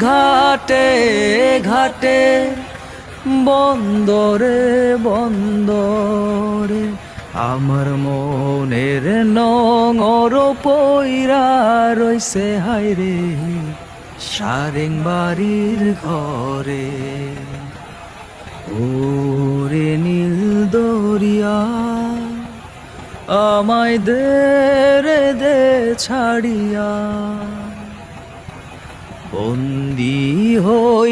ঘাটে ঘাটে, বন্দরে বন্দরে। আমার মনের নঙর পইরা রইছে হাইরে সারেং বাড়ির ঘরে। ওরে নীল দরিয়া, আমায় দে ছাড়িয়া। বন্দি হই